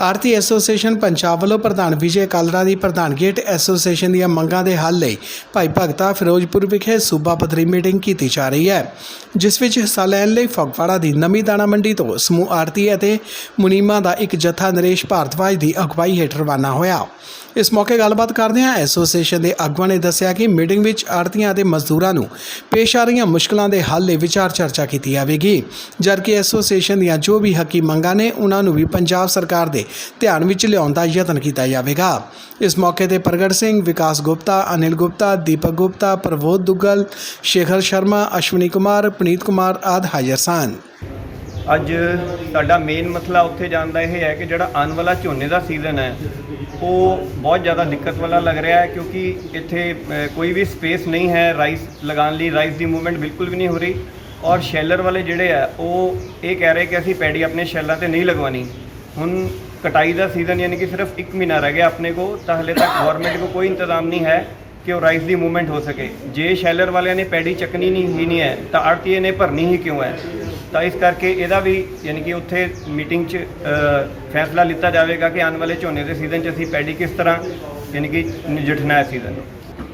ਆਰਤੀ association Punjab ਵੱਲੋਂ ਪ੍ਰਧਾਨ ਵਿਜੇ ਕਾਲਰਾ ਦੀ ਪ੍ਰਧਾਨਗੀਟ association ਦੀਆਂ ਮੰਗਾਂ ਦੇ ਹੱਲ ਲਈ ਭਾਈ ਭਗਤਾ ਫਿਰੋਜ਼ਪੁਰ ਵਿਖੇ ਸੂਬਾ ਪੱਧਰੀ ਮੀਟਿੰਗ ਕੀਤੀ ਜਾ ਰਹੀ ਹੈ, ਜਿਸ ਵਿੱਚ ਹਿੱਸਾ ਲੈਣ ਲਈ ਫਗਵਾੜਾ ਦੀ ਨਵੀਂ ਦਾਣਾ ਮੰਡੀ ਤੋਂ ਸਮੂਹ ਆਰਤੀ ਅਤੇ ਮੁਨੀਮਾ ਦਾ ਇੱਕ ਜਥਾ ਨਰੇਸ਼ ਭਾਰਤਵਾਜ ਦੀ ਅਗਵਾਈ ਹੇਠ ਰਵਾਨਾ ਹੋਇਆ। ਇਸ ਮੌਕੇ ਗੱਲਬਾਤ ਕਰਦਿਆਂ ਐਸੋਸੀਏਸ਼ਨ ਦੇ ਆਗੂਆਂ ਨੇ ਦੱਸਿਆ ਕਿ ਮੀਟਿੰਗ ਵਿੱਚ ਆੜਤੀਆਂ ਅਤੇ ਮਜ਼ਦੂਰਾਂ ਨੂੰ ਪੇਸ਼ ਆ ਰਹੀਆਂ ਮੁਸ਼ਕਲਾਂ ਦੇ ਹੱਲ ਲਈ ਵਿਚਾਰ ਚਰਚਾ ਕੀਤੀ ਜਾਵੇਗੀ। ਜਦਕਿ ਐਸੋਸੀਏਸ਼ਨ ਦੀਆਂ ਜੋ ਵੀ ਹੱਕੀ ਮੰਗਾਂ ਨੇ, ਉਹਨਾਂ ਨੂੰ ਵੀ ਪੰਜਾਬ ਸਰਕਾਰ ਦੇ ਧਿਆਨ ਵਿੱਚ ਲਿਆਉਣ ਦਾ ਯਤਨ ਕੀਤਾ ਜਾਵੇਗਾ। ਇਸ ਮੌਕੇ ਤੇ ਪ੍ਰਗਟ ਸਿੰਘ, ਵਿਕਾਸ ਗੁਪਤਾ, ਅਨਿਲ ਗੁਪਤਾ, ਦੀਪਕ ਗੁਪਤਾ ਪ੍ਰਵੋਦ ਦੁੱਗਲ, ਸ਼ੇਖਰ ਸ਼ਰਮਾ, ਅਸ਼ਵਨੀ ਕੁਮਾਰ ਪਨੀਤ ਕੁਮਾਰ ਆਦਿ ਹਾਜ਼ਰ ਸਨ। ਅੱਜ ਸਾਡਾ ਮੇਨ ਮਸਲਾ ਉੱਥੇ ਜਾਣ ਦਾ ਇਹ ਹੈ ਕਿ ਜਿਹੜਾ ਆਉਣ ਵਾਲਾ ਝੋਨੇ ਦਾ ਸੀਜ਼ਨ ਹੈ, ਉਹ ਬਹੁਤ ਜ਼ਿਆਦਾ ਦਿੱਕਤ ਵਾਲਾ ਲੱਗ ਰਿਹਾ ਹੈ ਕਿਉਂਕਿ ਇੱਥੇ ਕੋਈ ਵੀ ਸਪੇਸ ਨਹੀਂ ਹੈ ਰਾਈਸ ਲਗਾਉਣ ਲਈ ਰਾਈਸ ਦੀ ਮੂਵਮੈਂਟ ਬਿਲਕੁਲ ਵੀ ਨਹੀਂ ਹੋ ਰਹੀ ਔਰ ਸ਼ੈਲਰ ਵਾਲੇ ਜਿਹੜੇ ਆ, ਉਹ ਇਹ ਕਹਿ ਰਹੇ ਕਿ ਅਸੀਂ ਪੈਡੀ ਆਪਣੇ ਸ਼ੈਲਰਾਂ ਤੇ ਨਹੀਂ ਲਗਵਾਣੀ ਹੁਣ ਕਟਾਈ ਦਾ ਸੀਜ਼ਨ ਯਾਨੀ ਕਿ ਸਿਰਫ 1 ਮਹੀਨਾ ਰਹਿ ਗਿਆ ਆਪਣੇ ਕੋ ਤਾਂ ਹਲੇ ਤੱਕ ਗਵਰਨਮੈਂਟ ਕੋ ਕੋਈ ਇੰਤਜ਼ਾਮ ਨਹੀਂ ਹੈ। ਕਿ ਉਹ ਰਾਈਸ ਦੀ ਮੂਵਮੈਂਟ ਹੋ ਸਕੇ। ਜੇ ਸ਼ੈਲਰ ਵਾਲਿਆਂ ਨੇ ਪੈਡੀ ਚੱਕਣੀ ਨਹੀਂ, ਹੀ ਨਹੀਂ ਹੈ, ਤਾਂ ਆੜਤੀਏ ਨੇ ਭਰਨੀ ਹੀ ਕਿਉਂ ਹੈ? ਤਾਂ ਇਸ ਕਰਕੇ ਇਹਦਾ ਵੀ ਯਾਨੀ ਕਿ ਉੱਥੇ ਮੀਟਿੰਗ 'ਚ ਫੈਸਲਾ ਲਿੱਤਾ ਜਾਵੇਗਾ ਕਿ ਆਉਣ ਵਾਲੇ ਝੋਨੇ ਦੇ ਸੀਜ਼ਨ 'ਚ ਅਸੀਂ ਪੈਡੀ ਕਿਸ ਤਰ੍ਹਾਂ ਯਾਨੀ ਕਿ ਨਜਿੱਠਣਾ ਹੈ ਸੀਜ਼ਨ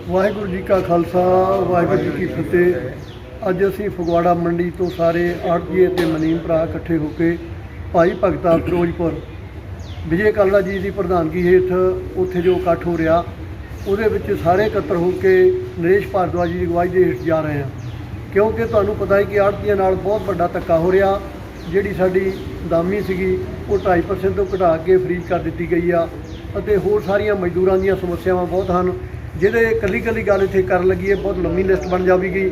ਵਾਹਿਗੁਰੂ ਜੀ ਕਾ ਖਾਲਸਾ, ਵਾਹਿਗੁਰੂ ਜੀ ਕੀ ਫਤਿਹ। ਅੱਜ ਅਸੀਂ ਫਗਵਾੜਾ ਮੰਡੀ ਤੋਂ ਸਾਰੇ ਆੜਤੀਏ ਤੇ ਮਨੀਮ ਭਰਾ ਇਕੱਠੇ ਹੋ ਕੇ ਭਾਈ ਭਗਤਾ ਫਿਰੋਜ਼ਪੁਰ, ਵਿਜੇ ਕਾਲੜਾ ਜੀ ਦੀ ਪ੍ਰਧਾਨਗੀ ਹੇਠ ਉੱਥੇ ਜੋ ਇਕੱਠ ਹੋ ਰਿਹਾ ਉਹਦੇ ਵਿੱਚ ਸਾਰੇ ਇਕੱਤਰ ਹੋ ਕੇ ਨਰੇਸ਼ ਭਾਰਦਵਾਜ ਦੀ ਅਗਵਾਈ ਦੇ ਹੇਠ ਜਾ ਰਹੇ ਹਾਂ। ਕਿਉਂਕਿ ਤੁਹਾਨੂੰ ਪਤਾ ਹੈ ਕਿ ਆੜਤੀਆਂ ਨਾਲ ਬਹੁਤ ਵੱਡਾ ਧੱਕਾ ਹੋ ਰਿਹਾ। ਜਿਹੜੀ ਸਾਡੀ ਦਾਮੀ ਸੀਗੀ, ਉਹ 2.5% ਤੋਂ ਘਟਾ ਕੇ ਫ੍ਰੀਜ਼ ਕਰ ਦਿੱਤੀ ਗਈ ਆ ਅਤੇ ਹੋਰ ਸਾਰੀਆਂ ਮਜ਼ਦੂਰਾਂ ਦੀਆਂ ਸਮੱਸਿਆਵਾਂ ਬਹੁਤ ਹਨ, ਜਿਹਦੇ ਇਕੱਲੀ ਇਕੱਲੀ ਗੱਲ ਇੱਥੇ ਕਰਨ ਲੱਗੀਏ ਬਹੁਤ ਲੰਮੀ ਲਿਸਟ ਬਣ ਜਾਵੇਗੀ।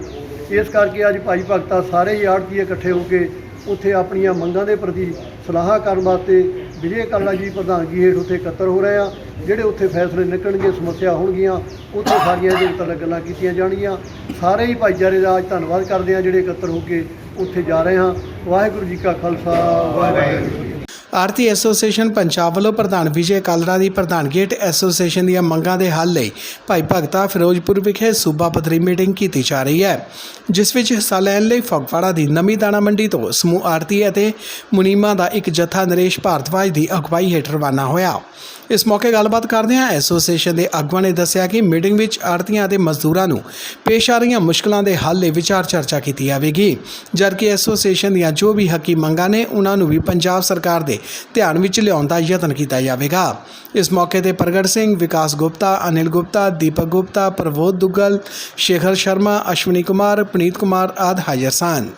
ਇਸ ਕਰਕੇ ਅੱਜ ਭਾਈ ਭਗਤਾ ਸਾਰੇ ਹੀ ਆੜਤੀਏ ਇਕੱਠੇ ਹੋ ਕੇ ਉੱਥੇ ਆਪਣੀਆਂ ਮੰਗਾਂ ਦੇ ਪ੍ਰਤੀ ਸਲਾਹ ਕਰਨ ਵਾਸਤੇ ਵਿਜੇ ਕਾਲਾ ਜੀ ਦੀ ਪ੍ਰਧਾਨਗੀ ਹੇਠ ਉੱਥੇ ਇਕੱਤਰ ਹੋ ਰਹੇ ਆ, ਜਿਹੜੇ ਉੱਥੇ ਫੈਸਲੇ ਨਿਕਲਣਗੇ, ਸਮੱਸਿਆ ਹੋਣਗੀਆਂ, ਉੱਥੇ ਸਾਰੀਆਂ ਇਹਦੇ ਉੱਤੇ ਗੱਲਾਂ ਕੀਤੀਆਂ ਜਾਣਗੀਆਂ। ਸਾਰੇ ਹੀ ਭਾਈਚਾਰੇ ਦਾ ਅੱਜ ਧੰਨਵਾਦ ਕਰਦੇ ਆ, ਜਿਹੜੇ ਇਕੱਤਰ ਹੋ ਕੇ ਉੱਥੇ ਜਾ ਰਹੇ ਹਾਂ ਵਾਹਿਗੁਰੂ ਜੀ ਕਾ ਖਾਲਸਾ, ਵਾਹਿਗੁਰੂ ਜੀ ਆਰਤੀ ਐਸੋਸੀਏਸ਼ਨ ਪੰਜਾਬ ਵੱਲੋਂ ਪ੍ਰਧਾਨ ਵਿਜੇ ਕਾਲਰਾ ਦੀ ਪ੍ਰਧਾਨਗੀਟ ਐਸੋਸੀਏਸ਼ਨ ਦੀਆਂ ਮੰਗਾਂ ਦੇ ਹੱਲ ਲਈ ਭਾਈ ਭਗਤਾ ਫਿਰੋਜ਼ਪੁਰ ਵਿਖੇ ਸੂਬਾ ਪੱਧਰੀ ਮੀਟਿੰਗ ਕੀਤੀ ਜਾ ਰਹੀ ਹੈ, ਜਿਸ ਵਿੱਚ ਹਿੱਸਾ ਲੈਣ ਲਈ ਫਗਵਾੜਾ ਦੀ ਨਵੀਂ ਦਾਣਾ ਮੰਡੀ ਤੋਂ ਸਮੂਹ ਆਰਤੀ ਅਤੇ ਮੁਨੀਮਾ ਦਾ ਇੱਕ ਜਥਾ ਨਰੇਸ਼ ਭਾਰਤਵਾਜ ਦੀ ਅਗਵਾਈ ਹੇਠ ਰਵਾਨਾ ਹੋਇਆ। ਇਸ ਮੌਕੇ ਗੱਲਬਾਤ ਕਰਦਿਆਂ ਐਸੋਸੀਏਸ਼ਨ ਦੇ ਆਗੂਆਂ ਨੇ ਦੱਸਿਆ ਕਿ ਮੀਟਿੰਗ ਵਿੱਚ ਆੜਤੀਆਂ ਅਤੇ ਮਜ਼ਦੂਰਾਂ ਨੂੰ ਪੇਸ਼ ਆ ਰਹੀਆਂ ਮੁਸ਼ਕਲਾਂ ਦੇ ਹੱਲ ਲਈ ਵਿਚਾਰ ਚਰਚਾ ਕੀਤੀ ਜਾਵੇਗੀ। ਜਦਕਿ ਐਸੋਸੀਏਸ਼ਨ ਦੀਆਂ ਜੋ ਵੀ ਹੱਕੀ ਮੰਗਾਂ ਨੇ, ਉਹਨਾਂ ਨੂੰ ਵੀ ਪੰਜਾਬ ਸਰਕਾਰ ਦੇ ਧਿਆਨ ਵਿੱਚ ਲਿਆਉਣ ਦਾ ਯਤਨ ਕੀਤਾ ਜਾਵੇਗਾ। ਇਸ ਮੌਕੇ ਤੇ ਪ੍ਰਗਟ ਸਿੰਘ, ਵਿਕਾਸ ਗੁਪਤਾ, ਅਨਿਲ ਗੁਪਤਾ, ਦੀਪਕ ਗੁਪਤਾ ਪ੍ਰਵੋਦ ਦੁੱਗਲ, ਸ਼ੇਖਰ ਸ਼ਰਮਾ, ਅਸ਼ਵਨੀ ਕੁਮਾਰ ਪਨੀਤ ਕੁਮਾਰ ਆਦਿ ਹਾਜ਼ਰ ਸਨ।